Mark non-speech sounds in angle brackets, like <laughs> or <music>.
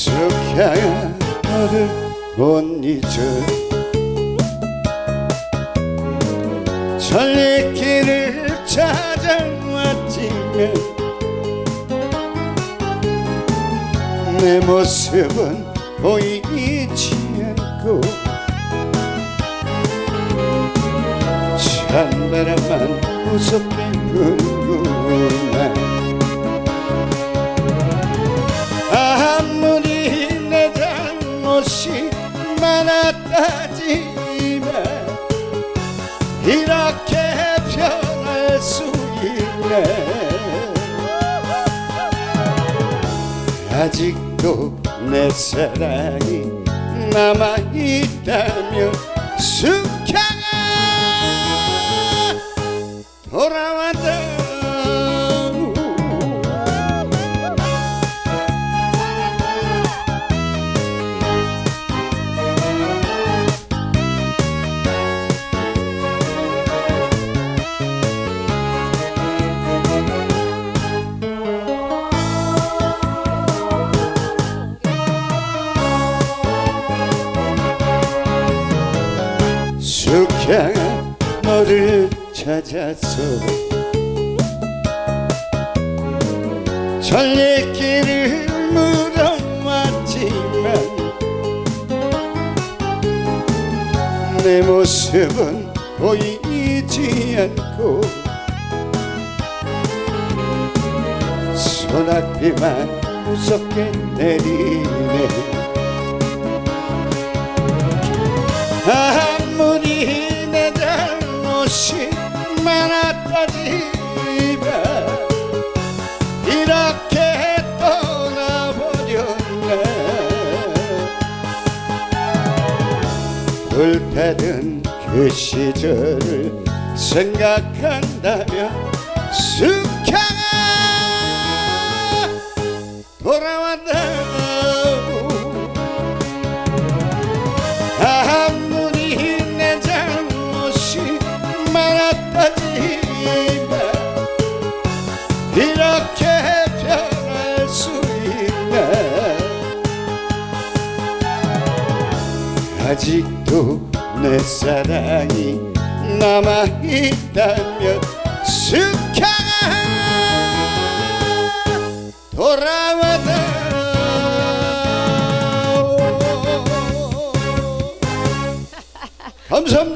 숙향아 너를 못 잊어 전리길을 찾아왔지만 내 모습은 보이지 않고 찬바람만 무섭게 불구나 이렇게 변할 수 있네. 아직도 내 사랑이 남아있다면 숙향아 돌아왔다 숙향아 너를 찾아서 전리길을 물어왔지만 내 모습은 보이지 않고 소낙비만 무섭게 내리네. 아 불타던 그 시절을 생각한다면 숙향아 돌아왔다 아직도 내 사랑이 남아있다면 숙향아 돌아와다 <laughs> 감사합니다